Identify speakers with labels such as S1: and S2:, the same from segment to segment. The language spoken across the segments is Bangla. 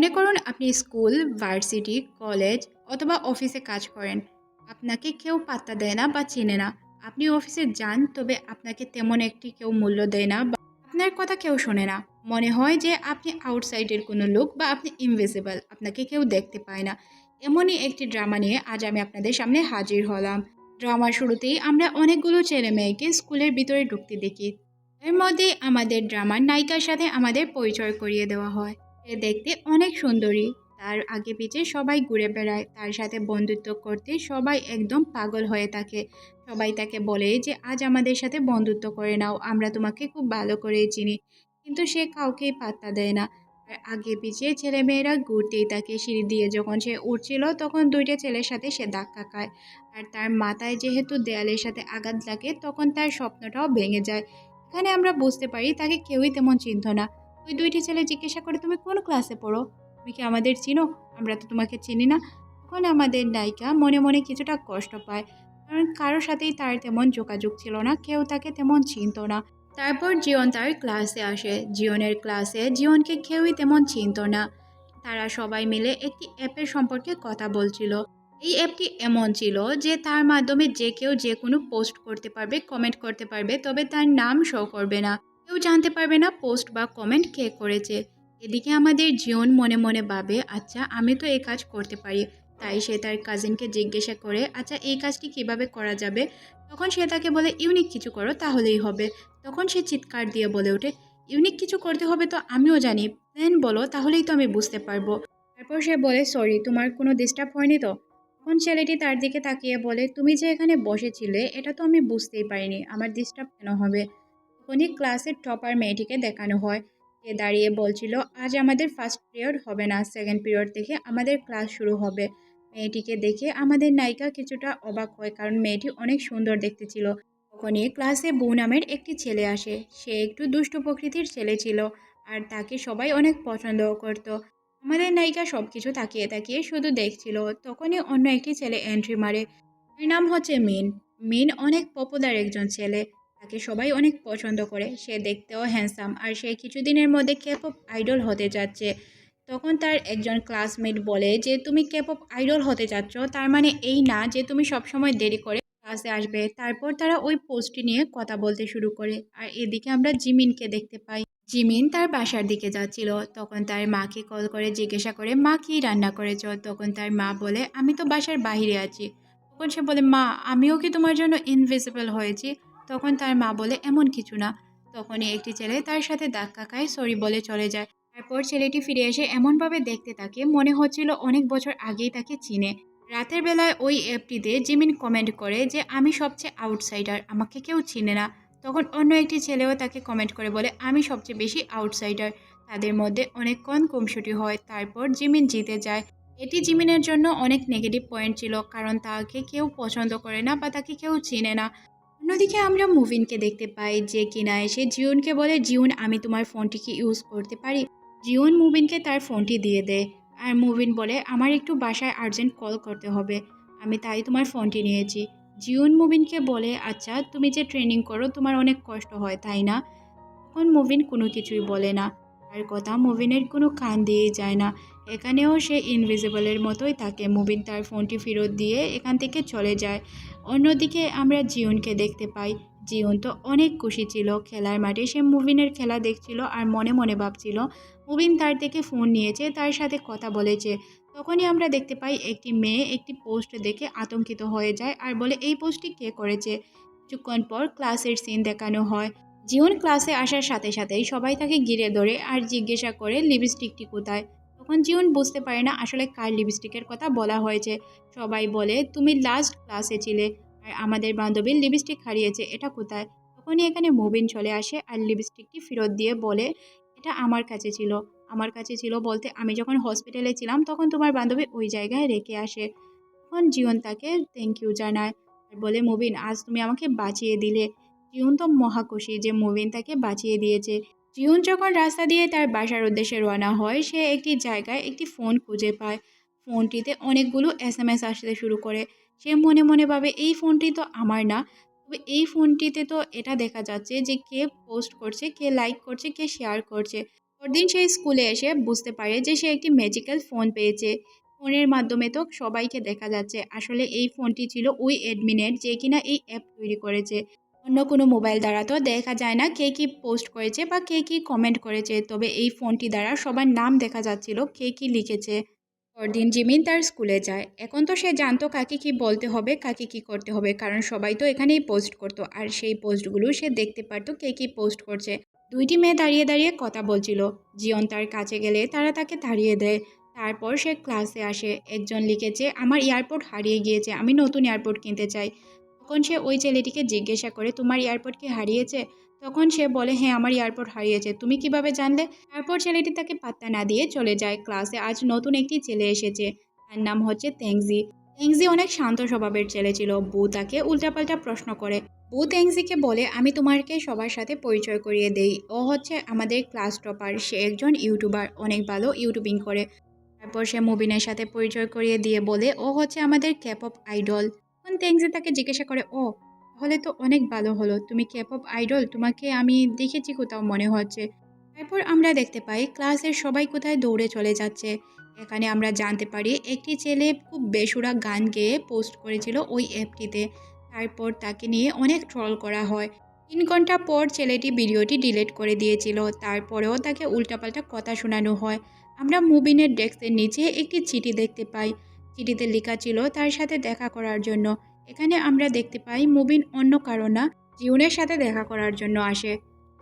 S1: মনে করুন আপনি স্কুল, ভার্সিটি, কলেজ অথবা অফিসে কাজ করেন। আপনাকে কেউ পাত্তা দেয় না বা চেনে না। আপনি অফিসে যান, তবে আপনাকে তেমন একটি কেউ মূল্য দেয় না বা আপনার কথা কেউ শোনে না। মনে হয় যে আপনি আউটসাইডের কোনো লোক বা আপনি ইনভিজিবল, আপনাকে কেউ দেখতে পায় না। এমনই একটি ড্রামা নিয়ে আজ আমি আপনাদের সামনে হাজির হলাম। ড্রামার শুরুতেই আমরা অনেকগুলো ছেলে মেয়েকে স্কুলের ভিতরে ঢুকতে দেখি। এর মধ্যেই আমাদের ড্রামার নায়িকার সাথে আমাদের পরিচয় করিয়ে দেওয়া হয়। সে দেখতে অনেক সুন্দরী। তার আগে পিছে সবাই ঘুরে বেড়ায়। তার সাথে বন্ধুত্ব করতে সবাই একদম পাগল হয়ে থাকে। সবাই তাকে বলে যে, আজ আমাদের সাথে বন্ধুত্ব করে নাও, আমরা তোমাকে খুব ভালো করে চিনি। কিন্তু সে কাউকেই পাত্তা দেয় না। আর আগে পিছিয়ে ছেলেমেয়েরা ঘুরতেই থাকে সিঁড়ি দিয়ে যখন সে উঠছিল, তখন দুইটা ছেলের সাথে সে ধাক্কা খায়। আর তার মাথায় যেহেতু দেয়ালের সাথে আঘাত লাগে, তখন তার স্বপ্নটাও ভেঙে যায়। এখানে আমরা বুঝতে পারি, তাকে কেউই তেমন চিনত না। ওই দুইটি ছেলে জিজ্ঞাসা করে, তুমি কোন ক্লাসে পড়ো? তুমি কি আমাদের চিনো? আমরা তো তোমাকে চিনি না। তখন আমাদের নায়িকা মনে মনে কিছুটা কষ্ট পায়, কারণ কারোর সাথেই তার তেমন যোগাযোগ ছিল না, কেউ তাকে তেমন চিনত না। তারপর জিয়ন তার ক্লাসে আসে। জিয়নের ক্লাসে জিয়নকে কেউই তেমন চিনত না। তারা সবাই মিলে একটি অ্যাপের সম্পর্কে কথা বলছিল। এই অ্যাপটি এমন ছিল যে তার মাধ্যমে যে কেউ যে কোনো পোস্ট করতে পারবে, কমেন্ট করতে পারবে, তবে তার নাম শো করবে না। কেউ জানতে পারবে না পোস্ট বা কমেন্ট কে করেছে। এদিকে আমাদের জিয়ন মনে মনে ভাবে আচ্ছা আমি তো এই কাজ করতে পারি। তাই সে তার কাজিনকে জিজ্ঞাসা করে আচ্ছা এই কাজটি কীভাবে করা যাবে? তখন সে তাকে বলে, ইউনিক কিছু করো, তাহলেই হবে। তখন সে চিৎকার দিয়ে বলে ওঠে, ইউনিক কিছু করতে হবে তো আমিও জানি। প্ল্যান বলো, তাহলেই তো আমি বুঝতে পারব। তারপর সে বলে, সরি, তোমার কোনো ডিস্টার্ব হয়নি তো? তখন ছেলেটি তার দিকে তাকিয়ে বলে, তুমি যে এখানে বসেছিলে, এটা তো আমি বুঝতেই পারিনি। আমার ডিস্টার্ব কেন হবে? তখনই ক্লাসের টপার মেয়েটিকে দেখানো হয়। সে দাঁড়িয়ে বলছিল, আজ আমাদের ফার্স্ট পিরিয়ড হবে না সেকেন্ড পিরিয়ড থেকে আমাদের ক্লাস শুরু হবে। মেয়েটিকে দেখে আমাদের নায়িকা কিছুটা অবাক হয়, কারণ মেয়েটি অনেক সুন্দর দেখতে ছিল। তখনই ক্লাসে বউ নামের একটি ছেলে আসে। সে একটু দুষ্ট প্রকৃতির ছেলে ছিল আর তাকে সবাই অনেক পছন্দও করত। আমাদের নায়িকা সব কিছু তাকিয়ে তাকিয়ে শুধু দেখছিল। তখনই অন্য একটি ছেলে এন্ট্রি মারে। তার নাম হচ্ছে মিন। মিন অনেক পপুলার একজন ছেলে। তাকে সবাই অনেক পছন্দ করে। সে দেখতেও হ্যান্ডসাম আর সে কিছুদিনের মধ্যে কেপপ আইডল হতে যাচ্ছে। তখন তার একজন ক্লাসমেট বলে যে, তুমি কেপপ আইডল হতে যাচ্ছ। তার মানে এই না যে, তুমি সবসময় দেরি করে ক্লাসে আসবে। তারপর তারা ওই পোস্টটি নিয়ে কথা বলতে শুরু করে। আর এদিকে আমরা জিমিনকে দেখতে পাই। জিমিন তার বাসার দিকে যাচ্ছিল। তখন তার মাকে কল করে, জিজ্ঞাসা করে, মা কী রান্না করেছ? তখন তার মা বলে, আমি তো বাসার বাইরে আছি। তখন সে বলে, মা, আমিও কি তোমার জন্য ইনভিজিবল হয়েছি? তখন তার মা বলে, এমন কিছু না। তখনই একটি ছেলে তার সাথে ধাক্কা খায়, সরি, বলে চলে যায়। তারপর ছেলেটি ফিরে এসে এমনভাবে দেখতে থাকে, মনে হচ্ছিল অনেক বছর আগেই তাকে চিনে। রাতের বেলায় ওই অ্যাপটিতে জিমিন কমেন্ট করে যে, আমি সবচেয়ে আউটসাইডার, আমাকে কেউ চিনে না। তখন অন্য একটি ছেলেও তাকে কমেন্ট করে বলে, আমি সবচেয়ে বেশি আউটসাইডার। তাদের মধ্যে অনেকক্ষণ কমসুটি হয়, তারপর জিমিন জিতে যায়। এটি জিমিনের জন্য অনেক নেগেটিভ পয়েন্ট ছিল, কারণ তাকে কেউ পছন্দ করে না বা তাকে কেউ চিনে না। অন্যদিকে আমরা মুভিনকে দেখতে পাই যে কিনা এসে জিউনকে বলে, জিউন, আমি তোমার ফোনটি কি ইউজ করতে পারি। জিউন মুভিনকে তার ফোনটি দিয়ে দেয় আর মুভিন বলে, আমার একটু বাসায় আর্জেন্ট কল করতে হবে। আমি তাই তোমার ফোনটি নিয়েছি। জিউন মুভিনকে বলে আচ্ছা তুমি যে ট্রেনিং করো, তোমার অনেক কষ্ট হয়, তাই না? তখন মুভিন কোনো কিছুই বলে না। তার কথা মুভিনের কোনো কান দিয়েই যায় না। এখানেও সে ইনভিজিবলের মতোই থাকে। মুভিন তার ফোনটি ফেরত দিয়ে এখান থেকে চলে যায়। অন্যদিকে আমরা জিউনকে দেখতে পাই। জিউন তো অনেক খুশি ছিল। খেলার মাঠে সে মুভিনের খেলা দেখছিল আর মনে মনে ভাবছিল, মুভিন তার থেকে ফোন নিয়েছে, তার সাথে কথা বলেছে। তখনই আমরা দেখতে পাই একটি মেয়ে একটি পোস্ট দেখে আতঙ্কিত হয়ে যায় আর বলে, এই পোস্টটি কে করেছে? কিছুক্ষণ পর ক্লাসের সিন দেখানো হয়। জিওন ক্লাসে আসার সাথে সাথেই সবাই তাকে ঘিরে ধরে আর জিজ্ঞাসা করে, লিপস্টিকটি কোথায়? তখন জিওন বুঝতে পারে না আসলে কার লিপস্টিকের কথা বলা হয়েছে। সবাই বলে, তুমি লাস্ট ক্লাসে ছিলে আর আমাদের বান্ধবীর লিপস্টিক হারিয়েছে, এটা কোথায়? তখনই এখানে মুবিন চলে আসে আর লিপস্টিকটি ফেরত দিয়ে বলে, এটা আমার কাছে ছিল। আমার কাছে ছিল বলতে আমি যখন হসপিটালে ছিলাম তখন তোমার বান্ধবী ওই জায়গায় রেখে আসে। তখন জিওন তাকে থ্যাংক ইউ জানায় আর বলে, মুবিন, আজ তুমি আমাকে বাঁচিয়ে দিলে। জিউন তো মহাখুশি যে মুবিন তাকে বাঁচিয়ে দিয়েছে। জিউন যখন রাস্তা দিয়ে তার বাসার উদ্দেশ্যে রওনা হয়, সে একটি জায়গায় একটি ফোন খুঁজে পায়। ফোনটিতে অনেকগুলো এস এম এস আসতে শুরু করে। সে মনে মনে ভাবে, এই ফোনটি তো আমার না। তবে এই ফোনটিতে তো এটা দেখা যাচ্ছে যে কে পোস্ট করছে, কে লাইক করছে, কে শেয়ার করছে। পরদিন সে স্কুলে এসে বুঝতে পারে যে সে একটি ম্যাজিক্যাল ফোন পেয়েছে। ফোনের মাধ্যমে তো সবাইকে দেখা যাচ্ছে। আসলে এই ফোনটি ছিল ওই অ্যাডমিনের যে কিনা এই অ্যাপ তৈরি করেছে। অন্য কোনো মোবাইল দ্বারা। তো দেখা যায় না কে কী পোস্ট করেছে বা কে কী কমেন্ট করেছে। তবে এই ফোনটি দ্বারা সবার নাম দেখা যাচ্ছিল কে কী লিখেছে। পরদিন জিমিন তার স্কুলে যায়। এখন তো সে জানতো কাকে কি বলতে হবে, কাকে কি করতে হবে। কারণ সবাই তো এখানেই পোস্ট করতো। আর সেই পোস্টগুলো সে দেখতে পারতো কে কী পোস্ট করছে। দুইটি মেয়ে দাঁড়িয়ে দাঁড়িয়ে কথা বলছিল। জিয়ন তার কাছে গেলে তারা তাকে তাড়িয়ে দেয়। তারপর সে ক্লাসে আসে। একজন লিখেছে, আমার এয়ারপোর্ট হারিয়ে গিয়েছে। আমি নতুন এয়ারপোর্ট কিনতে চাই। তখন সে ওই ছেলেটিকে জিজ্ঞাসা করে, তোমার এয়ারপোর্ট কি হারিয়েছে? তখন সে বলে হ্যাঁ আমার এয়ারপোর্ট হারিয়েছে। তুমি কীভাবে জানলে? তারপর ছেলেটি তাকে পাত্তা না দিয়ে চলে যায় ক্লাসে। আজ নতুন একটি ছেলে এসেছে, তার নাম হচ্ছে তেংজি। তেংজি অনেক শান্ত স্বভাবের ছেলে ছিল। বউ তাকে উল্টাপাল্টা প্রশ্ন করে। বউ তেংজিকে বলে, আমি তোমাকে সবার সাথে পরিচয় করিয়ে দেই। ও হচ্ছে আমাদের ক্লাস টপার। সে একজন ইউটিউবার, অনেক ভালো ইউটিউবিং করে। তারপর সে মুবিনের সাথে পরিচয় করিয়ে দিয়ে বলে, ও হচ্ছে আমাদের ক্যাপ অফ আইডল তখন তেংজি তাকে জিজ্ঞাসা করে, ও, তাহলে তো অনেক ভালো হলো। তুমি ক্যাপঅপ আইডল তোমাকে আমি দেখেছি কোথাও মনে হচ্ছে। তারপর আমরা দেখতে পাই ক্লাসের সবাই কোথায় দৌড়ে চলে যাচ্ছে। এখানে আমরা জানতে পারি, একটি ছেলে খুব বেসুরা গান গেয়ে পোস্ট করেছিল ওই অ্যাপটিতে তারপর তাকে নিয়ে অনেক ট্রল করা হয়। তিন ঘণ্টা পর ছেলেটি ভিডিওটি ডিলিট করে দিয়েছিল। তারপরেও তাকে উল্টাপাল্টা কথা শোনানো হয়। আমরা মুবিনের ডেস্কের নিচে একটি চিঠি দেখতে পাই। চিঠিতে লেখা ছিল তার সাথে দেখা করার জন্য। এখানে আমরা দেখতে পাই, মুবিন অন্য কারও না, জিউনের সাথে দেখা করার জন্য আসে।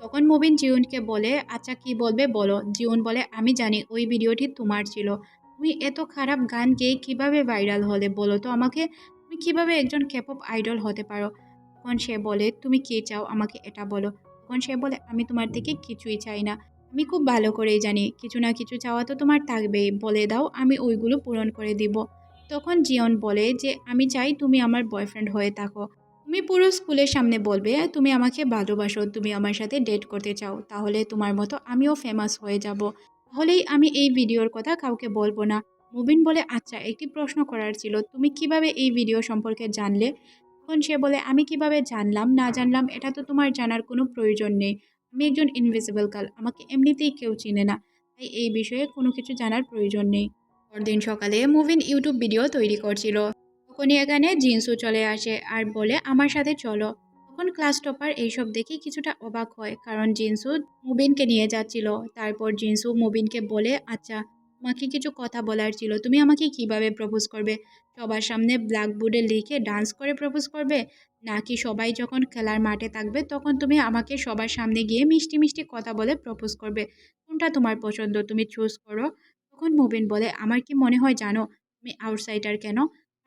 S1: তখন মুবিন জিউনকে বলে আচ্ছা কি বলবে বলো। জিউন বলে, আমি জানি, ওই ভিডিওটি তোমার ছিল। তুমি এত খারাপ গান গেয়ে কীভাবে ভাইরাল হলে বলো তো আমাকে? তুমি কীভাবে একজন ক্যাপঅপ আইডল হতে পারো? তখন সে বলে, তুমি কী চাও আমাকে এটা বলো? তখন সে বলে, আমি তোমার থেকে কিছুই চাই না। আমি খুব ভালো করেই জানি, কিছু না কিছু চাওয়া তো তোমার থাকবেই। বলে দাও, আমি ওইগুলো পূরণ করে দিব। তখন জিয়ন বলে যে, আমি চাই তুমি আমার বয়ফ্রেন্ড হয়ে থাকো। তুমি পুরো স্কুলের সামনে বলবে, তুমি আমাকে ভালোবাসো, তুমি আমার সাথে ডেট করতে চাও। তাহলে তোমার মতো আমিও ফেমাস হয়ে যাব। তাহলেই আমি এই ভিডিওর কথা কাউকে বলব না। মুবিন বলে আচ্ছা একটি প্রশ্ন করার ছিল। তুমি কীভাবে এই ভিডিও সম্পর্কে জানলে? তখন সে বলে, আমি কীভাবে জানলাম, না জানলাম, এটা তো তোমার জানার কোনো প্রয়োজন নেই। আমি একজন ইনভিজিবল কাল আমাকে এমনিতেই কেউ চিনে না। তাই এই বিষয়ে কোনো কিছু জানার প্রয়োজন নেই। পরদিন সকালে মুভিন ইউটিউব ভিডিও তৈরি করছিল। তখনই এখানে জিন্সু চলে আসে আর বলে, আমার সাথে চলো। তখন ক্লাস টপার এইসব দেখে কিছুটা অবাক হয়, কারণ জিন্সু মুবিনকে নিয়ে যাচ্ছিল। তারপর জিন্সু মুবিনকে বলে আচ্ছা তোমাকে কিছু কথা বলার ছিল। তুমি আমাকে কীভাবে প্রপোজ করবে? সবার সামনে ব্ল্যাকবোর্ডে লিখে ডান্স করে প্রপোজ করবে? নাকি সবাই যখন খেলার মাঠে থাকবে, তখন তুমি আমাকে সবার সামনে গিয়ে মিষ্টি মিষ্টি কথা বলে প্রপোজ করবে? কোনটা তোমার পছন্দ? তুমি চুজ করো। তখন মুবিন বলে? আমার কি মনে হয় জানো? তুমি আউটসাইডার কেন?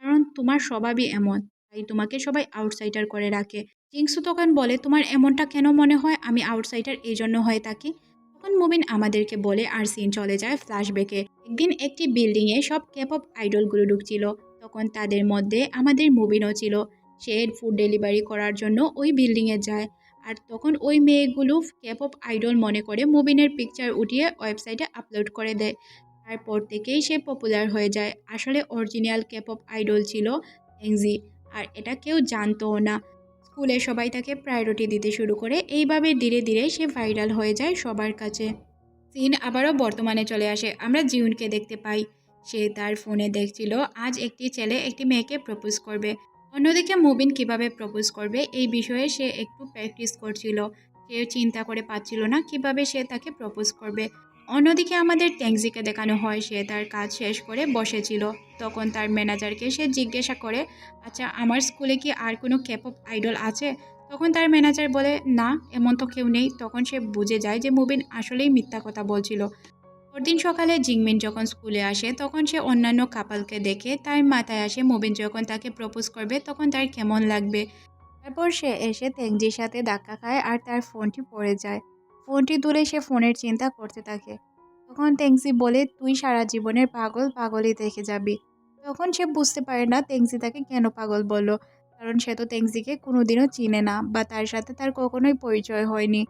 S1: কারণ তোমার স্বভাবই এমন। তাই তোমাকে সবাই আউটসাইডার করে রাখে। জিংসু তখন বলে, তোমার এমনটা কেন মনে হয়? আমি আউটসাইডার এই জন্য হয়ে থাকি। তখন মুবিন আমাদেরকে বলে, আর সিন চলে যায় ফ্ল্যাশব্যাকে একদিন একটি বিল্ডিংয়ে সব ক্যাপঅপ আইডলগুলো ঢুকছিল। তখন তাদের মধ্যে আমাদের মুবিনও ছিল। সে ফুড ডেলিভারি করার জন্য ওই বিল্ডিংয়ে যায়। আর তখন ওই মেয়েগুলো ক্যাপঅপ আইডল মনে করে মুবিনের পিকচার উঠিয়ে ওয়েবসাইটে আপলোড করে দেয়। তারপর থেকেই সে পপুলার হয়ে যায়। আসলে অরিজিনাল ক্যাপঅপ আইডল ছিল এংজি আর এটা কেউ জানতোও না। স্কুলে সবাই তাকে প্রায়োরিটি দিতে শুরু করে। এইভাবে ধীরে ধীরে সে ভাইরাল হয়ে যায় সবার কাছে। সিন আবারও বর্তমানে চলে আসে। আমরা জিউনকে দেখতে পাই। সে তার ফোনে দেখছিল, আজ একটি ছেলে একটি মেয়েকে প্রপোজ করবে। অন্যদিকে মুবিন কীভাবে প্রপোজ করবে এই বিষয়ে সে একটু প্র্যাকটিস করছিল। সে চিন্তা করে পাচ্ছিল না কীভাবে সে তাকে প্রপোজ করবে। অন্যদিকে আমাদের ট্যাংজিকে দেখানো হয়, সে তার কাজ শেষ করে বসেছিল। তখন তার ম্যানেজারকে সে জিজ্ঞাসা করে আচ্ছা আমার স্কুলে কি আর কোনো ক্যাপঅপ আইডল আছে? তখন তার ম্যানেজার বলে, না, এমন তো কেউ নেই। তখন সে বুঝে যায় যে মুবিন আসলেই মিথ্যা কথা বলছিল। পরদিন সকালে জিংমিন যখন স্কুলে আসে, তখন সে অন্যান্য কাপালকে দেখে তার মাথায় আসে মুবিন যখন তাকে প্রপোজ করবে, তখন তার কেমন লাগবে। তারপর সে এসে তেংজির সাথে ধাক্কা খায় আর তার ফোনটি পড়ে যায়। ফোনটি তুলে সে ফোনের চিন্তা করতে থাকে। তখন তেংজি বলে, তুই সারা জীবনের পাগল পাগলই দেখে যাবি। তখন সে বুঝতে পারে না তেংজি তাকে কেন পাগল বলল, কারণ সে তো তেংজিকে কোনোদিনও চিনে না বা তার সাথে তার কখনোই পরিচয় হয়নি।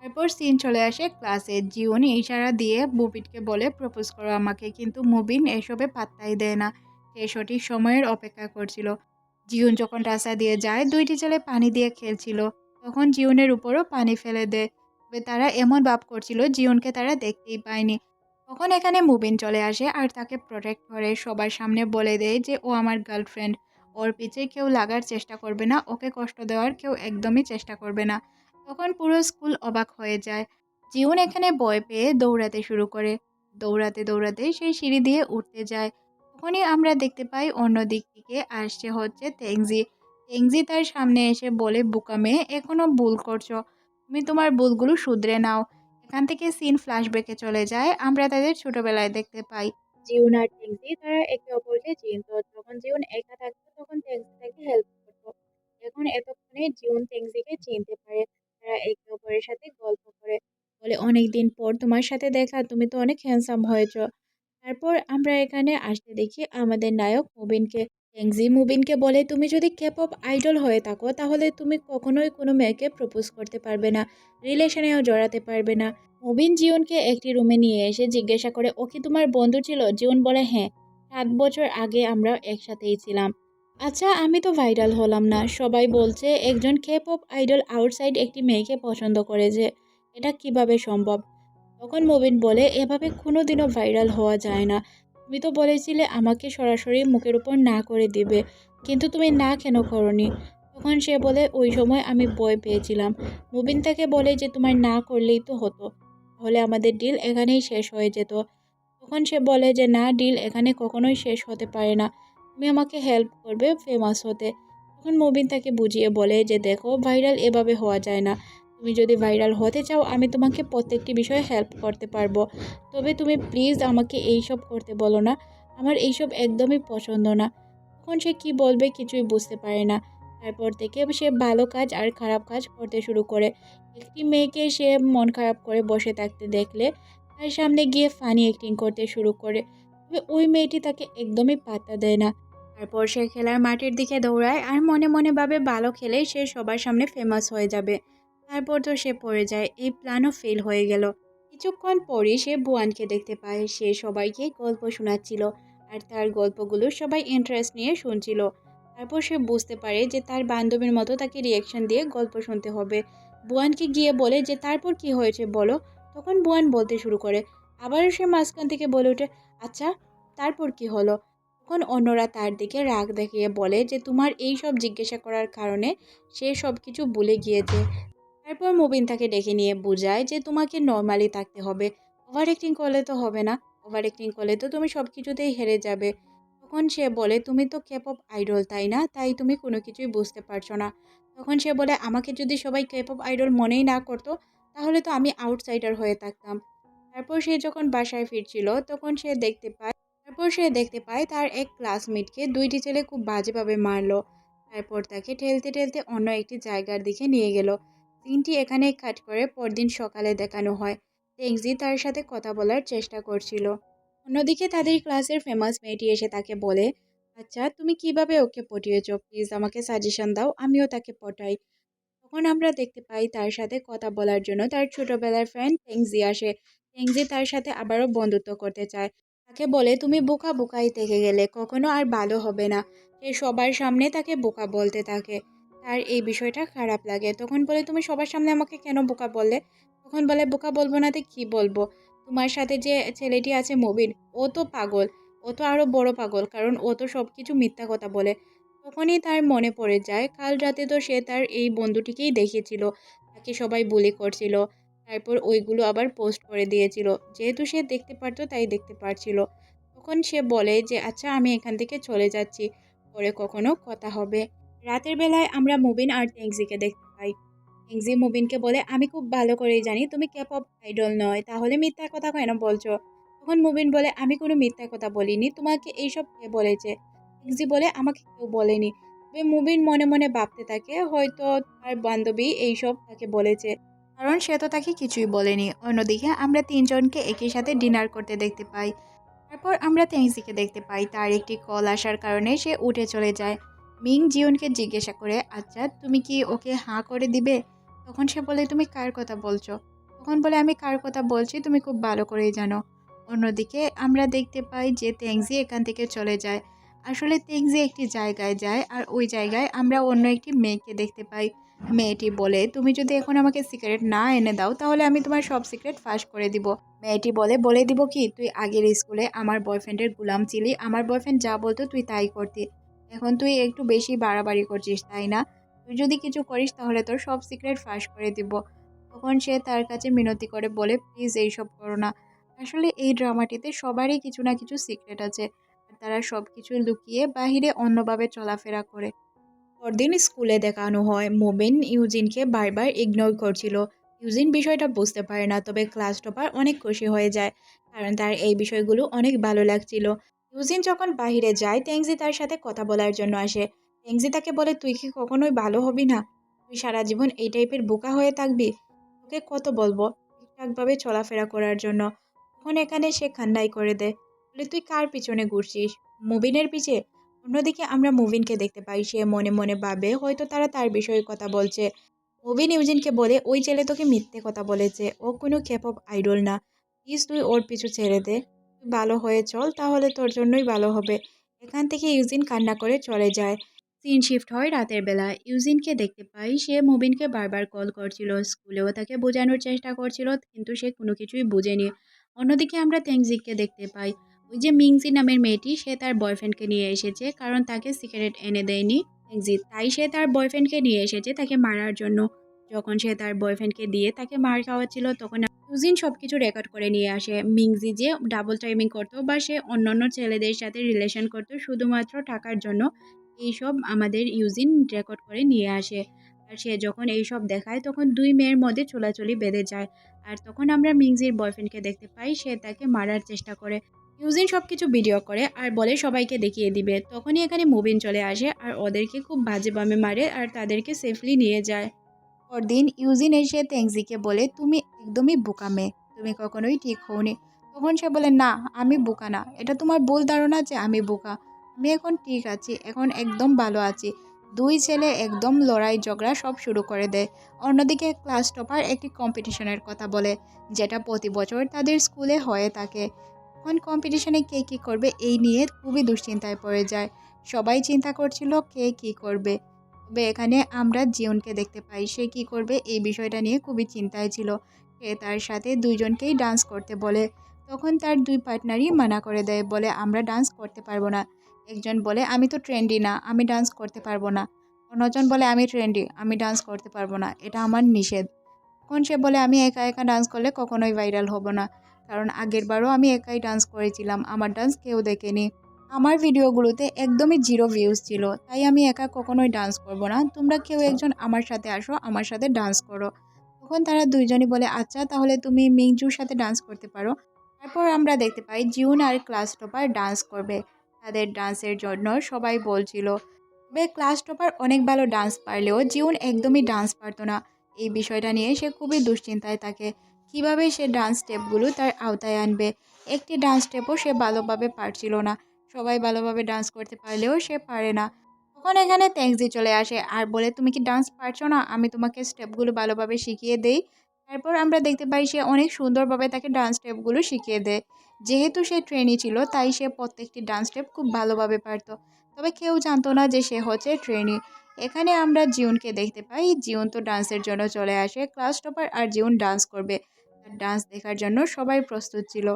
S1: তারপর সিন চলে আসে ক্লাসে। জিওন ইশারা দিয়ে মুবিনকে বলে, প্রপোজ করো আমাকে, কিন্তু মুবিন এসবে পাত্তাই দেয় না। সে সঠিক সময়ের অপেক্ষা করছিল। জিউন যখন রাস্তা দিয়ে যায়, দুইটি ছেলে পানি দিয়ে খেলছিল। তখন জিউনের উপরও পানি ফেলে দেয়। তারা এমন ভাব করছিল জিউনকে তারা দেখতেই পায়নি। তখন এখানে মুবিন চলে আসে আর তাকে প্রোটেক্ট করে। সবার সামনে বলে দেয় যে, ও আমার গার্লফ্রেন্ড ওর পিছে কেউ লাগার চেষ্টা করবে না। ওকে কষ্ট দেওয়ার কেউ একদমই চেষ্টা করবে না। তখন পুরো স্কুল অবাক হয়ে যায়। জিউন এখানে বয় পেয়ে দৌড়াতে শুরু করে। দৌড়াতে দৌড়াতে সেই সিঁড়ি দিয়ে উঠতে যায়। তখনই আমরা দেখতে পাই অন্য দিক থেকে আসছে হচ্ছে তেংজি তেংজি তার সামনে এসে বলে, বোকা মেয়ে এখনও ভুল করছ। তুমি তোমার ভুলগুলো শুধরে নাও। এখান থেকে সিন ফ্ল্যাশব্যাকে চলে যায়। আমরা তাদের ছোটবেলায় দেখতে পাই। জিউন আর টেংজি তারা একে অপরকে চিনত। যখন জিউন একা থাকতো, তখন টেংজি তাকে হেল্প করতো। এখন এতক্ষণে জিউন টেংজিকে চিনতে পারে। তারা একে অপরের সাথে গল্প করে। বলে অনেক দিন পর তোমার সাথে দেখা। তুমি তো অনেক হ্যান্ডসাম হয়েছ। তারপর আমরা এখানে আসতে দেখি আমাদের নায়ক মুবিনকে। টেংজি মুবিনকে বলে, তুমি যদি কেপ অফ আইডল হয়ে থাকো, তাহলে তুমি কখনোই কোনো মেয়েকে প্রপোজ করতে পারবে না রিলেশনেও জড়াতে পারবে না। মুবিন জিওনকে একটি রুমে নিয়ে এসে জিজ্ঞাসা করে, ও কি তোমার বন্ধু ছিল? জিওন বলে হ্যাঁ সাত বছর আগে আমরা একসাথেই ছিলাম। আচ্ছা আমি তো ভাইরাল হলাম না। সবাই বলছে, একজন কেপ অফ আইডল আউটসাইড একটি মেয়েকে পছন্দ করে যে, এটা কীভাবে সম্ভব? তখন মুবিন বলে, এভাবে কোনো দিনও ভাইরাল হওয়া যায় না। তুমি তো বলেছিলে আমাকে সরাসরি মুখের উপর না করে দিবে, কিন্তু তুমি না কেন করনি? তখন সে বলে, ওই সময় আমি বই পেয়েছিলাম। মুবিন তাকে বলে যে তোমার না করলেই তো হতো। তাহলে আমাদের ডিল এখানেই শেষ হয়ে যেত। তখন সে বলে যে, না ডিল এখানে কখনোই শেষ হতে পারে না। তুমি আমাকে হেল্প করবে ফেমাস হতে। তখন মুবিন তাকে বুঝিয়ে বলে যে, দেখো ভাইরাল এভাবে হওয়া যায় না। তুমি যদি ভাইরাল হতে চাও, আমি তোমাকে প্রত্যেকটি বিষয়ে হেল্প করতে পারব। তবে তুমি প্লিজ আমাকে এইসব করতে বলো না। আমার এইসব একদমই পছন্দ না। তখন সে কি বলবে কিছুই বুঝতে পারে না। তারপর থেকে সে ভালো কাজ আর খারাপ কাজ করতে শুরু করে। একটি মেয়েকে সে মন খারাপ করে বসে থাকতে দেখলে, তার সামনে গিয়ে ফানি অ্যাক্টিং করতে শুরু করে। তবে ওই মেয়েটি তাকে একদমই পাত্তা দেয় না। তারপর সে খেলার মাঠের দিকে দৌড়ায় আর মনে মনে ভাবে ভালো খেলেই সে সবার সামনে ফেমাস হয়ে যাবে। তারপর তো সে পড়ে যায়, এই প্ল্যানও ফেল হয়ে গেল। কিছুক্ষণ পরই সে বুয়ানকে দেখতে পায়, সে সবাইকে গল্প শোনাচ্ছিল আর তার গল্পগুলো সবাই ইন্টারেস্ট নিয়ে শুনছিল। তারপর সে বুঝতে পারে যে তার বান্ধবীর মতো তাকে রিয়াকশন দিয়ে গল্প শুনতে হবে। বুয়ানকে গিয়ে বলে যে, তারপর কি হয়েছে বলো? তখন বুয়ান বলতে শুরু করে। আবারও সে মাঝখান থেকে বলে ওঠে আচ্ছা তারপর কি হলো? তখন অন্যরা তার দিকে রাগ দেখিয়ে বলে যে, তোমার এই সব জিজ্ঞাসা করার কারণে সে সব কিছু ভুলে গিয়েছে। তারপর মুবিন তাকে ডেকে নিয়ে বোঝায় যে তোমাকে নর্মালি থাকতে হবে। ওভার অ্যাক্টিং করলে তো হবে না। ওভার অ্যাক্টিং করলে তো তুমি সব কিছুতেই হেরে যাবে। তখন সে বলে, তুমি তো কেপ অফ আইডল তাই না? তাই তুমি কোনো কিছুই বুঝতে পারছ না। তখন সে বলে, আমাকে যদি সবাই কেপ অফ আইডল মনেই না করতো, তাহলে তো আমি আউটসাইডার হয়ে থাকতাম। তারপর সে যখন বাসায় ফিরছিল, তখন সে দেখতে পায়, তারপর সে দেখতে পায় তার এক ক্লাসমেটকে দুইটি ছেলে খুব বাজেভাবে মারলো। তারপর তাকে ঠেলতে ঠেলতে অন্য একটি জায়গার দিকে নিয়ে গেল। সিনটি এখানে কাট করে পরদিন সকালে দেখানো হয়। টেংজি তার সাথে কথা বলার চেষ্টা করছিল। অন্যদিকে তাদের ক্লাসের ফেমাস মেয়েটি এসে তাকে বলে আচ্ছা তুমি কীভাবে ওকে পটিয়েছ? প্লিজ আমাকে সাজেশন দাও, আমিও তাকে পটাই। তখন আমরা দেখতে পাই তার সাথে কথা বলার জন্য তার ছোটবেলার ফ্রেন্ড টেংজি আসে। টেংজি তার সাথে আবারও বন্ধুত্ব করতে চায়। তাকে বলে, তুমি বোকা বোকাই থেকে গেলে, কখনো আর ভালো হবে না। সে সবার সামনে তাকে বোকা বলতে থাকে। তার এই বিষয়টা খারাপ লাগে। তখন বলে, তুমি সবার সামনে আমাকে কেন বোকা বললে? তখন বলে, বোকা বলব না তো কী বলব? তোমার সাথে যে ছেলেটি আছে মুবিন, ও তো পাগল, ও তো আরও বড় পাগল, কারণ ও তো সব কিছু মিথ্যা কথা বলে। তখনই তার মনে পড়ে যায়, কাল রাতে তো সে তার এই বন্ধুটিকেই দেখিয়েছিল তাকে সবাই বুলি করছিল, তারপর ওইগুলো আবার পোস্ট করে দিয়েছিল। যেহেতু সে দেখতে পারতো, তাই দেখতে পারছিল। তখন সে বলে যে আচ্ছা আমি এখান থেকে চলে যাচ্ছি, পরে কখনো কথা হবে। রাতের বেলায় আমরা মুবিন আর টেংজিকে দেখতে পাই। টেংজি মুবিনকে বলে, আমি খুব ভালো করেই জানি তুমি ক্যাপ অফ আইডল নয়, তাহলে মিথ্যা কথা কেন বলছো? তখন মুবিন বলে, আমি কোনো মিথ্যা কথা বলিনি, তোমাকে এইসব কে বলেছে? টেংজি বলে, আমাকে কেউ বলেনি। তবে মুবিন মনে মনে ভাবতে থাকে, হয়তো তার বান্ধবী এইসব তাকে বলেছে। কারণ সে তো তাকে কিছুই বলেনি। অন্যদিকে আমরা তিনজনকে একই সাথে ডিনার করতে দেখতে পাই। তারপর আমরা তেংজিকে দেখতে পাই। তার একটি কল আসার কারণে সে উঠে চলে যায়। মিং জিওনকে জিজ্ঞাসা করে আচ্ছা তুমি কি ওকে হাঁ করে দিবে? তখন সে বলে, তুমি কার কথা বলছো? তখন বলে, আমি কার কথা বলছি? তুমি খুব ভালো করেই জানো। অন্যদিকে আমরা দেখতে পাই যে তেংজি এখান থেকে চলে যায়। আসলে তেংজি একটি জায়গায় যায় আর ওই জায়গায় আমরা অন্য একটি মেয়েকে দেখতে পাই। মেয়েটি বলে, তুমি যদি এখন আমাকে সিগারেট না এনে দাও, তাহলে আমি তোমার সব সিক্রেট ফাঁস করে দিব। মেয়েটি বলে বলে দিব কি? তুই আগের স্কুলে আমার বয়ফ্রেন্ডের গুলাম ছিলি। আমার বয়ফ্রেন্ড যা বলতো তুই তাই করতি। এখন তুই একটু বেশি বাড়াবাড়ি করছিস, তাই না? তুই যদি কিছু করিস তাহলে তোর সব সিক্রেট ফাঁস করে দিব। তখন সে তার কাছে মিনতি করে বলে, প্লিজ এইসব করো না। আসলে এই ড্রামাটিতে সবারই কিছু না কিছু সিক্রেট আছে আর তারা সব কিছু লুকিয়ে বাহিরে অন্যভাবে চলাফেরা করে। পরদিন স্কুলে দেখানো হয় মোবিন ইউজিনকে বারবার ইগনোর করছিল। ইউজিন বিষয়টা বুঝতে পারে না, তবে ক্লাস টপার অনেক খুশি হয়ে যায়, কারণ তার এই বিষয়গুলো অনেক ভালো লাগছিল। ইউজিন যখন বাইরে যায় ট্যাংজি তার সাথে কথা বলার জন্য আসে। ট্যাংজি তাকে বলে, তুই কি কখনোই ভালো হবি না? তুই সারা জীবন এই টাইপের বোকা হয়ে থাকবি? তোকে কত বলব ঠিকঠাকভাবে চলাফেরা করার জন্য? তখন এখানে সে খান্নাই করে দে বলে, তুই কার পিছনে ঘুরছিস? মুবিনের পিছে? অন্যদিকে আমরা মুবিনকে দেখতে পাই। সে মনে মনে ভাবে, হয়তো তারা তার বিষয়ে কথা বলছে। মুভিন ইউজিনকে বলে, ওই ছেলে তোকে মিথ্যে কথা বলেছে। ও কোনো খেপ আইডল না। প্লিজ তুই ওর পিছু ছেড়ে দে। ভালো হয়ে চল, তাহলে তোর জন্যই ভালো হবে। এখান থেকে ইউজিন কান্না করে চলে যায়। সিন শিফট হয় রাতের বেলা। ইউজিনকে দেখতে পাই, সে মুবিনকে বারবার কল করছিল স্কুলেও, তাকে বোঝানোর চেষ্টা করছিল, কিন্তু সে কোনো কিছুই বুঝেনি। অন্যদিকে আমরা তেংজিককে দেখতে পাই। ওই যে মিংজি নামের মেয়েটি, সে তার বয়ফ্রেন্ডকে নিয়ে এসেছে, কারণ তাকে সিগারেট এনে দেয়নি তেংজি। তাই সে তার বয়ফ্রেন্ডকে নিয়ে এসেছে তাকে মারার জন্য। যখন সে তার বয়ফ্রেন্ডকে দিয়ে তাকে মার খাওয়াচ্ছিল, তখন ইউজিন সব কিছু রেকর্ড করে নিয়ে আসে। মিংজি যে ডাবল টাইমিং করতো বা সে অন্যান্য ছেলেদের সাথে রিলেশন করতো, শুধুমাত্র টাকার জন্য এইসব আমাদের ইউজিন রেকর্ড করে নিয়ে আসে। আর সে যখন এইসব দেখায়, তখন দুই মেয়ের মধ্যে চলাচলি বেঁধে যায়। আর তখন আমরা মিংজির বয়ফ্রেন্ডকে দেখতে পাই, সে তাকে মারার চেষ্টা করে। ইউজিন সব কিছু ভিডিও করে আর বলে সবাইকে দেখিয়ে দিবে। তখনই এখানে মুবিন চলে আসে আর ওদেরকে খুব বাজে বামে মারে আর তাদেরকে সেফলি নিয়ে যায়। পরদিন ইউজিন এসে তেংজিকে বলে, তুমি একদমই বোকা মেয়ে। তুমি কখনোই ঠিক হওনি। তখন সে বলে, না, আমি বোকা না। এটা তোমার ভুল ধারণা যে আমি বোকা। আমি এখন ঠিক আছি, এখন একদম ভালো আছি। দুই ছেলে একদম লড়াই ঝগড়া সব শুরু করে দেয়। অন্যদিকে ক্লাস টপার একটি কম্পিটিশনের কথা বলে, যেটা প্রতি বছর তাদের স্কুলে হয়ে থাকে। তখন কম্পিটিশনে কে কী করবে এই নিয়ে খুবই দুশ্চিন্তায় পড়ে যায়। সবাই চিন্তা করছিল, কে কী করবে? তবে এখানে আমরা জিউনকে দেখতে পাই। সে কী করবে এই বিষয়টা নিয়ে খুবই চিন্তায় ছিল। সে তার সাথে দুইজনকেই ডান্স করতে বলে। তখন তার দুই পার্টনারই মানা করে দেয় বলে আমরা ডান্স করতে পারব না। একজন বলে আমি তো ট্রেন্ডি না আমি ডান্স করতে পারব না। অন্যজন বলে আমি ট্রেন্ডি আমি ডান্স করতে পারব না এটা আমার নিষেধ। তখন সে বলে আমি একা একা ডান্স করলে কখনোই ভাইরাল হব না কারণ আগের বারও আমি একাই ডান্স করেছিলাম আমার ডান্স কেউ দেখেনি। আমার ভিডিওগুলোতে একদমই জিরো ভিউজ ছিল তাই আমি একা কখনোই ডান্স করব না। তোমরা কেউ একজন আমার সাথে আসো আমার সাথে ডান্স করো। তখন তারা দুইজনই বলে আচ্ছা তাহলে তুমি মিংজুর সাথে ডান্স করতে পারো। তারপর আমরা দেখতে পাই জিউন আর ক্লাস টপার ডান্স করবে। তাদের ডান্সের জন্য সবাই বলছিল তবে ক্লাস টপার অনেক ভালো ডান্স পারলেও জিউন একদমই ডান্স পারতো না। এই বিষয়টা নিয়ে সে খুবই দুশ্চিন্তায় থাকে। কীভাবে সে ডান্স স্টেপগুলো তার আওতায় আনবে? একটি ডান্স স্টেপও সে ভালোভাবে পারছিল না। সবাই ভালোভাবে ডান্স করতে পারলেও সে পারে না। তখন এখানে ট্যাক্সি চলে আসে। আর বলে, তুমি কি ডান্স পারছ না? আমি তোমাকে স্টেপগুলো ভালোভাবে শিখিয়ে দেই। তারপর আমরা দেখতে পাই সে অনেক সুন্দরভাবে তাকে ডান্স স্টেপগুলো শিখিয়ে দেয়। যেহেতু সে ট্রেনি ছিল, তাই সে প্রত্যেকটি ডান্স স্টেপ খুব ভালোভাবে পারত। তবে কেউ জানতো না যে সে হচ্ছে ট্রেনি এখানে আমরা জিউনকে দেখতে পাই। জিউন তো ডান্সের জন্য চলে আসে ক্লাস টপার আর জিউন ডান্স করবে। তার ডান্স দেখার জন্য সবাই প্রস্তুত ছিল।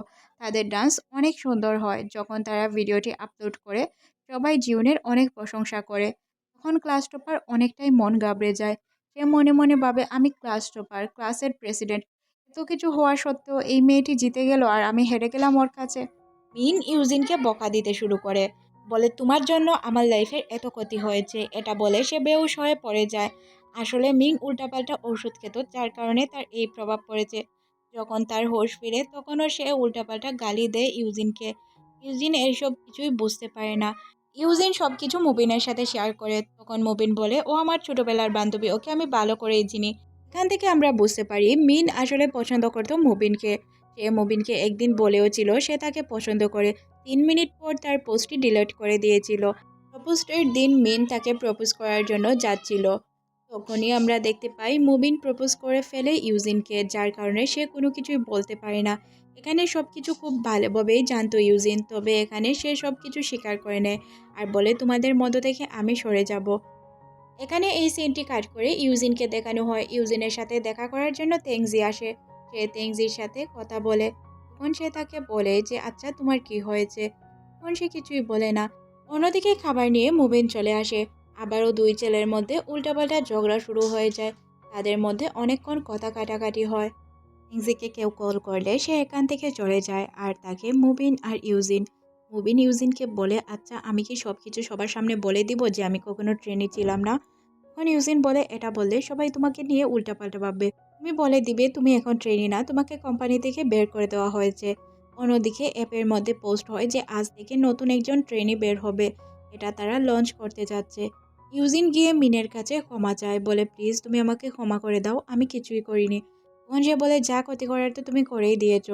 S1: তাদের ডান্স অনেক সুন্দর হয়। যখন তারা ভিডিওটি আপলোড করে সবাই জিউনের অনেক প্রশংসা করে। তখন ক্লাস টপার অনেকটাই মন গাবড়ে যায়। সে মনে মনে ভাবে, আমি ক্লাস টপার ক্লাসের প্রেসিডেন্ট এত কিছু হওয়া সত্ত্বেও এই মেয়েটি জিতে গেল আর আমি হেরে গেলাম ওর কাছে। মিন ইউজিনকে বকা দিতে শুরু করে। বলে, তোমার জন্য আমার লাইফের এত ক্ষতি হয়েছে। এটা বলে সে বেউস হয়ে পড়ে যায়। আসলে মিং উল্টাপাল্টা ওষুধ খেত, যার কারণে তার এই প্রভাব পড়েছে। যখন তার হোশ ফিরে, তখনও সে উল্টাপাল্টা গালি দেয় ইউজিনকে। ইউজিন এইসব কিছুই বুঝতে পারে না। ইউজিন সব কিছু মুবিনের সাথে শেয়ার করে তখন মুবিন বলে, ও আমার ছোটোবেলার বান্ধবী, ওকে আমি ভালো করেই চিনি। এখান থেকে আমরা বুঝতে পারি, মিন আসলে পছন্দ করতো মুবিনকে। সে মুবিনকে একদিন বলেও ছিল সে তাকে পছন্দ করে। তিন মিনিট পর তার পোস্টটি ডিলিট করে দিয়েছিল। প্রপোজের দিন মিন তাকে প্রপোজ করার জন্য যাচ্ছিল। তখনই আমরা দেখতে পাই, মুবিন প্রপোজ করে ফেলে ইউজিনকে, যার কারণে সে কোনো কিছুই বলতে পারে না। এখানে সব কিছু খুব ভালোভাবেই জানতো ইউজিন, তবে এখানে সে সব কিছু স্বীকার করে নেয় আর বলে, তোমাদের মধ্য থেকে আমি সরে যাব। এখানে এই সিনটি কাট করে ইউজিনকে দেখানো হয়। ইউজিনের সাথে দেখা করার জন্য তেংজি আসে। সে তেংজির সাথে কথা বলে। তখন সে তাকে বলে যে আচ্ছা তোমার কি হয়েছে? তখন সে কিছুই বলে না। অন্যদিকে খাবার নিয়ে মুবিন চলে আসে। আবারও দুই ছেলের মধ্যে উল্টাপাল্টা ঝগড়া শুরু হয়ে যায়। তাদের মধ্যে অনেকক্ষণ কথা কাটাকাটি হয়। তেংজিকে কেউ কল করলে সে এখান থেকে চলে যায় আর তাকে মুবিন আর ইউজিন। মুবিন ইউজিনকে বলে আচ্ছা আমি কি সব কিছু সবার সামনে বলে দিব যে আমি কখনো ট্রেনে ছিলাম না? তখন ইউজিন বলে, এটা বললে সবাই তোমাকে নিয়ে উল্টাপাল্টা ভাববে। তুমি বলে দিবে, তুমি এখন ট্রেনি না, তোমাকে কোম্পানি থেকে বের করে দেওয়া হয়েছে। অন্যদিকে অ্যাপের মধ্যে পোস্ট হয় যে, আজ থেকে নতুন একজন ট্রেনে বের হবে। এটা তারা লঞ্চ করতে যাচ্ছে। ইউজিন গিয়ে মিনের কাছে ক্ষমা চায়, বলে, প্লিজ, তুমি আমাকে ক্ষমা করে দাও, আমি কিছুই করিনি। সে বলে, যা ক্ষতি করার তো তুমি করেই দিয়েছ,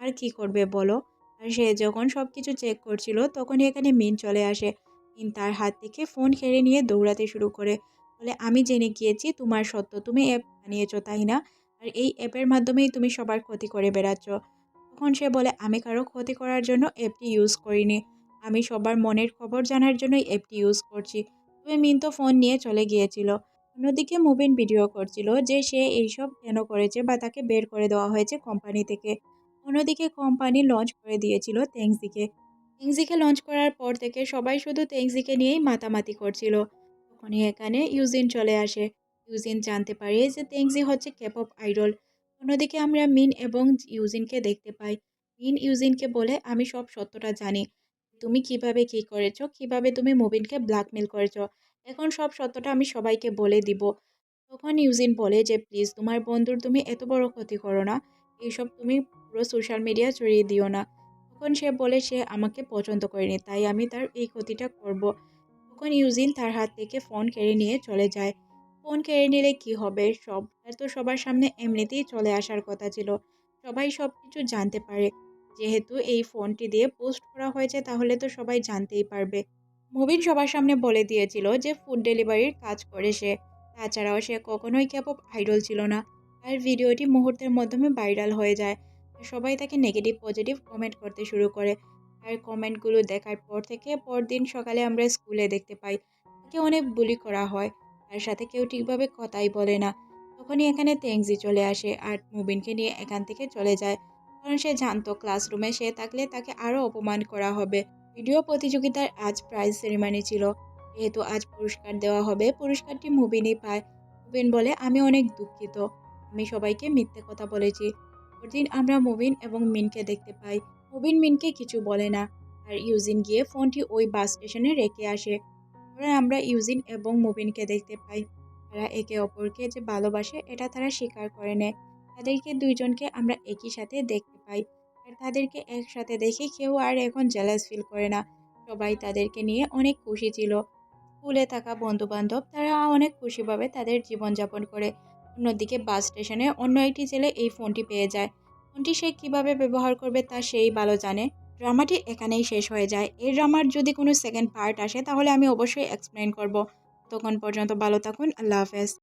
S1: আর কি করবে বলো? আর সে যখন সব কিছু চেক করছিল, তখনই এখানে মিন চলে আসে। মিন তার হাত থেকে ফোন কেড়ে নিয়ে দৌড়াতে শুরু করে। বলে, আমি জেনে গিয়েছি তোমার সত্য, তুমি অ্যাপ বানিয়েছো, তাই না? আর এই অ্যাপের মাধ্যমেই তুমি সবার ক্ষতি করে বেড়াচ্ছ। তখন সে বলে, আমি কারও ক্ষতি করার জন্য অ্যাপটি ইউজ করিনি। আমি সবার মনের খবর জানার জন্যই অ্যাপটি ইউজ করছি। তুমি মিন তো ফোন নিয়ে চলে গিয়েছিল। অন্যদিকে মুবিন ভিডিও করছিল যে সে এইসব কেন করেছে বা তাকে বের করে দেওয়া হয়েছে কোম্পানি থেকে। অন্যদিকে কোম্পানি লঞ্চ করে দিয়েছিল তেংজিকে। তেংজিকে লঞ্চ করার পর থেকে সবাই শুধু তেংজিকে নিয়েই মাতামাতি করছিল। তখনই এখানে ইউজিন চলে আসে। ইউজিন জানতে পারে যে তেংজি হচ্ছে কেপপ আইডল অন্যদিকে আমরা মিন এবং ইউজিনকে দেখতে পাই। মিন ইউজিনকে বলে, আমি সব সত্যটা জানি। তুমি কীভাবে কি করেছ? কীভাবে তুমি মুবিনকে ব্ল্যাকমেল করেছ? এখন সব সত্যটা আমি সবাইকে বলে দিব। তখন ইউজিন বলে যে, প্লিজ তোমার বন্ধুর তুমি এত বড় ক্ষতি করো না। এইসব তুমি পুরো সোশ্যাল মিডিয়া ছড়িয়ে দিও না। তখন সে বলে, সে আমাকে পছন্দ করেনি, তাই আমি তার এই ক্ষতিটা করব। তখন ইউজিন তার হাত থেকে ফোন কেড়ে নিয়ে চলে যায়। ফোন কেড়ে নিলে কি হবে? সব তো সবার সামনে এমনিতেই চলে আসার কথা ছিল। সবাই সব কিছু জানতে পারে। যেহেতু এই ফোনটি দিয়ে পোস্ট করা হয়েছে, তাহলে তো সবাই জানতেই পারবে। মুবিন সবার সামনে বলে দিয়েছিল যে ফুড ডেলিভারির কাজ করে সে। তাছাড়াও সে কখনোই ক্যাপপ আইডল ছিল না। আর ভিডিওটি মুহূর্তের মাধ্যমে ভাইরাল হয়ে যায়। সবাই তাকে নেগেটিভ পজিটিভ কমেন্ট করতে শুরু করে। আর কমেন্টগুলো দেখার পর থেকে পরদিন সকালে আমরা স্কুলে দেখতে পাই, তাকে অনেক বুলি করা হয়। তার সাথে কেউ ঠিকভাবে কথাই বলে না। তখনই এখানে তেংজি চলে আসে আর মুবিনকে নিয়ে এখান থেকে চলে যায়। কারণ সে জানতো ক্লাসরুমে সে থাকলে তাকে আরও অপমান করা হবে। ভিডিও প্রতিযোগিতার আজ প্রাইজ সেরিমানি ছিল। যেহেতু আজ পুরস্কার দেওয়া হবে, পুরস্কারটি মুবিনই পায় মুবিন বলে আমি অনেক দুঃখিত। আমি সবাইকে মিথ্যে কথা বলেছি। পরদিন আমরা মুবিন এবং মিনকে দেখতে পাই। মুবিন মিনকে কিছু বলে না। আর ইউজিন গিয়ে ফোনটি ওই বাস স্টেশনে রেখে আসে। পরে আমরা ইউজিন এবং মুবিনকে দেখতে পাই। তারা একে অপরকে যে ভালোবাসে, এটা তারা স্বীকার করে নেয়। তাদেরকে দুইজনকে আমরা একই সাথে দেখতে পাই। আর তাদেরকে একসাথে দেখে কেউ আর এখন জেলাস ফিল করে না। সবাই তাদেরকে নিয়ে অনেক খুশি ছিল। স্কুলে থাকা বন্ধুবান্ধব তারা অনেক খুশিভাবে তাদের জীবনযাপন করে। অন্যদিকে বাস স্টেশনে অন্য একটি ছেলে এই ফোনটি পেয়ে যায়। ফোনটি সে কীভাবে ব্যবহার করবে তা সেই ভালো জানে। ড্রামাটি এখানেই শেষ হয়ে যায়। এই ড্রামার যদি কোনো সেকেন্ড পার্ট আসে তাহলে আমি অবশ্যই এক্সপ্লেন করব। তখন পর্যন্ত ভালো থাকুন। আল্লাহ হাফেজ।